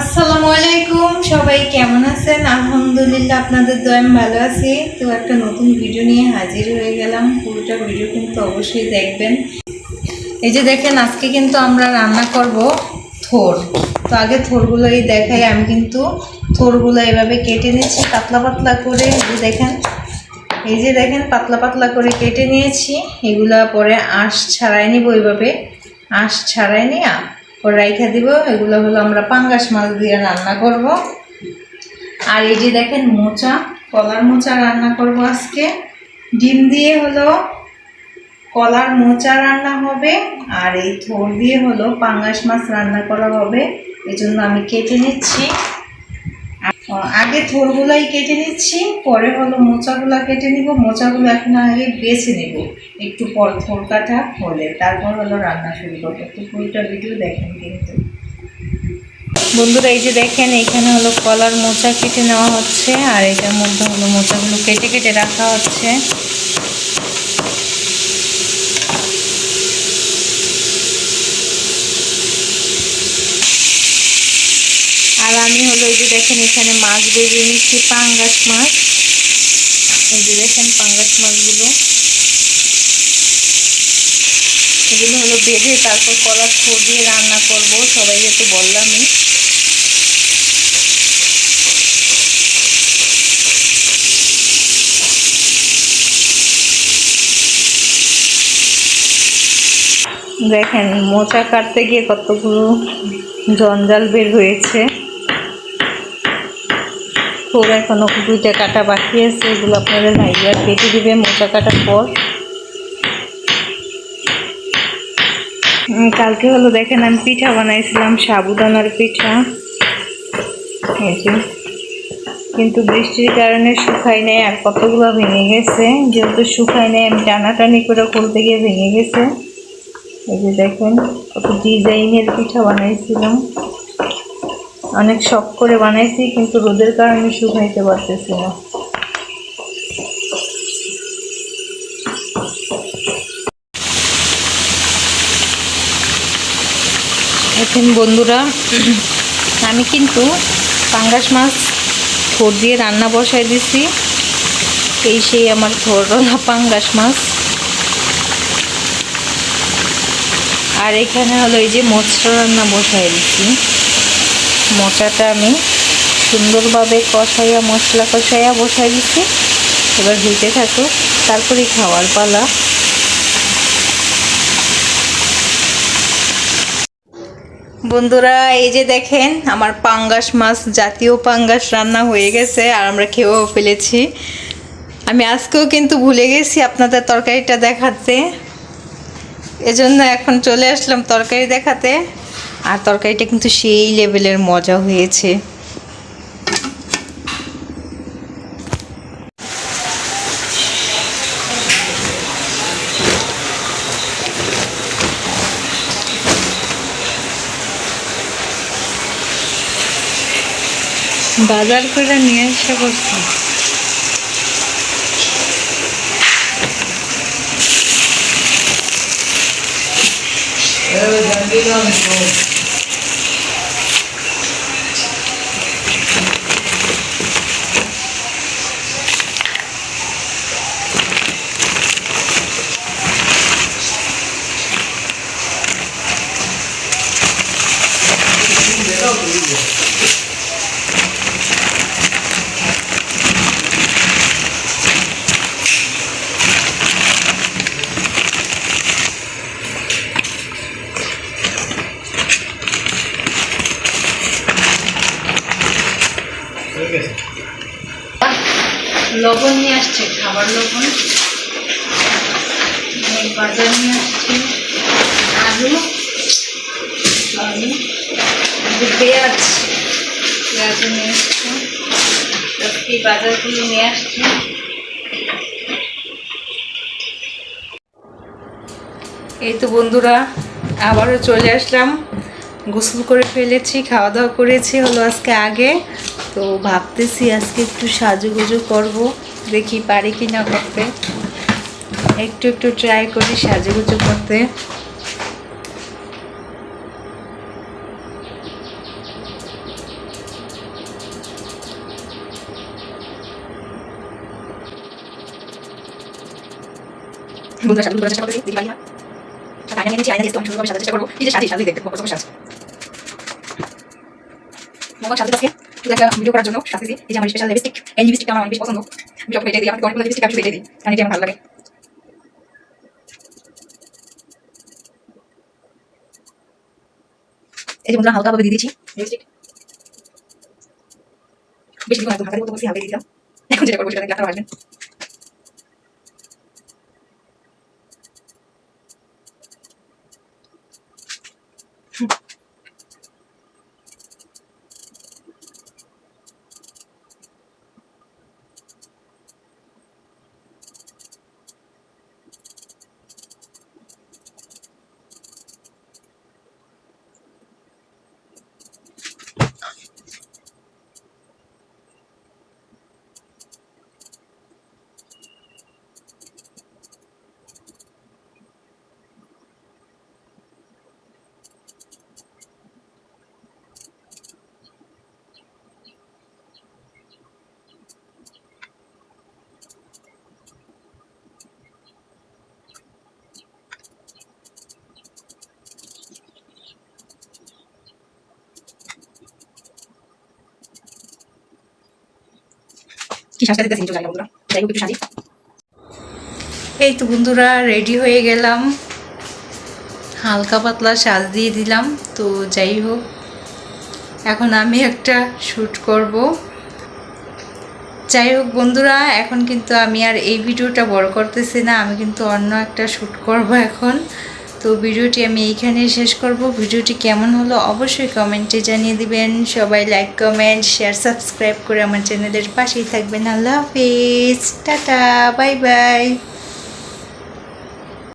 আসসালামু আলাইকুম, সবাই কেমন আছেন? আলহামদুলিল্লাহ, আপনাদের দয়াম ভালো আছি। তো একটা নতুন ভিডিও নিয়ে হাজির হয়ে গেলাম। পুরোটা ভিডিও কিন্তু অবশ্যই দেখবেন। এই যে দেখেন, আজকে কিন্তু আমরা রান্না করব থোর। তো আগে থোরগুলোই দেখাই, আমি কিন্তু থোরগুলো এভাবে কেটে নিচ্ছি পাতলা পাতলা করে। দেখেন, এই যে দেখেন, পাতলা পাতলা করে কেটে নিয়েছি। এগুলা পরে আঁশ ছাড়াই নিব এইভাবে আঁশ ছাড়াই নিয়ে পরে রাইখা দিব, এগুলো হলো আমরা পাঙ্গাস মাছ দিয়ে রান্না করব। আর এই যে দেখেন মোচা, কলার মোচা রান্না করব আজকে। ডিম দিয়ে হলো কলার মোচা রান্না হবে, আর এই থোর দিয়ে হলো পাঙ্গাস মাছ রান্না করা হবে। এই জন্য আমি কেটে নিচ্ছি। আগে থোরগুলাই কেটে নিচ্ছি, পরে হলো মোচাগুলা কেটে নিব। মোচাগুলো এখন আগে বেছে নেব। একটু পর থোর কাটা হলে। তারপর হলো রান্না শুরু করব। তো পুরোটা ভিডিও দেখেন কিন্তু। বন্ধুরা, এই যে দেখেন এইখানে হলো কলার মোচা কেটে নেওয়া হচ্ছে, আর এটার মধ্যে হলো মোচাগুলো কেটে কেটে রাখা হচ্ছে আর আমি হলো এই যে দেখেন এখানে মাছ বেরিয়ে নিচ্ছি, পাঙ্গাস মাছ। এই যে দেখেন পাঙ্গাস মাছগুলো। এগুলো হলো বেঁধে তারপর কলার থোর দিয়ে রান্না করব, সবাই যেহেতু বললামই। দেখেন মোচা কাটতে গিয়ে কতগুলো জঞ্জাল বের হয়েছে। খুব এখনও দুইটা কাটা বাকি আছে, এগুলো আপনাদের ভাইয়া কেটে দিবে মোচা কাটার পর। কালকে হলো দেখেন আমি পিঠা বানাইছিলাম, সাবুদানার পিঠা। এই কিন্তু বৃষ্টির কারণে শুকাই নেই আর কতগুলো ভেঙে গেছে। যেহেতু শুকাই নেই, আমি টানাটানি করে খুলতে গিয়ে ভেঙে গেছে। এই যে দেখেন, কত ডিজাইনের পিঠা বানাইছিলাম। অনেক শখ করে বানাইছি, কিন্তু রোদের কারণে শুকাইতে পারতেছি না। এখন বন্ধুরা, আমি কিন্তু পাঙ্গাস মাছ থোর দিয়ে রান্না বসাই দিছি। এই সেই আমার থোরলা পাঙ্গাস মাছ। আর এখানে হলো এই যে মোচা রান্না বসাই দিচ্ছি মোচাটা আমি সুন্দরভাবে কষাইয়া, মশলা কষাইয়া বসাই দিচ্ছি এবার হইতে থাকুক, তারপরে খাওয়ার পালা। বন্ধুরা, এই যে দেখেন, আমার পাঙ্গাস মাছ, জাতীয় পাঙ্গাস রান্না হয়ে গেছে, আর আমরা খেয়েও ফেলেছি। আমি আজকেও কিন্তু ভুলে গেছি আপনাদের তরকারিটা দেখাতে। এজন্য এখন চলে আসলাম তরকারি দেখাতে। আর তরকারিটা কিন্তু সেই লেভেলের মজা হয়েছে। বাজার করে নিয়ে এসে করছি লবণ নিয়ে আসছে, খাবার লবণ বাজার নিয়ে আসছে, আলু আলু, পেঁয়াজ পেঁয়াজ নিয়ে আসছে এই বাজারগুলো নিয়ে আসছে। এই তো বন্ধুরা, আবারও চলে আসলাম। গোসল করে ফেলেছি খাওয়া দাওয়া করেছি, হলো আজকে আগে। তো ভাবতেছি আজকে একটু সাজুগুজু করব। দেখি পারি কি না করতে। একটু একটু ট্রাই করি সাজুগুজু করতে। বন্ধুরা সাজু করার চেষ্টা করতেছি দেখি পারি না আচ্ছা, যে নিয়েছি আয়না দিয়ে তো আমি সুন্দরভাবে সাজার চেষ্টা করব। নিজে সাজি সাজি দেখতে পছন্দ সাজ। মোবাইল সাজতে পারছি একটা ভিডিও করার জন্য সাজতেছি। এই যে আমার স্পেশাল লিপস্টিক এই লিপস্টিকটা আমার অনেক বেশি পছন্দ। আমি সব এটাই দিই, আমাকে অনেকগুলো লিপস্টিক দিই। কারণ এটাই আমার ভালো লাগে। এই যে হালকা ভাবে দিয়ে দিচ্ছি লিপস্টিক বেশি দিন হাতের মতো বসে দিয়ে দিলাম। এখন যেটা করব সেটা দেখলে আপনারা এই তো বন্ধুরা রেডি হয়ে গেলাম। হালকা পাতলা সাজ দিয়ে দিলাম, তো যাই হোক। এখন আমি একটা শ্যুট করব। যাই হোক, বন্ধুরা, এখন কিন্তু আমি আর এই ভিডিওটা বড় করতেছি না, আমি কিন্তু অন্য একটা শ্যুট করব এখন। তো ভিডিওটি আমি এইখানে শেষ করব। ভিডিওটি কেমন হলো অবশ্যই কমেন্টে জানিয়ে দিবেন। সবাই লাইক কমেন্ট শেয়ার সাবস্ক্রাইব করে আমার চ্যানেলের পাশেই থাকবেন। আল্লাহ হাফিজ। Tata bye bye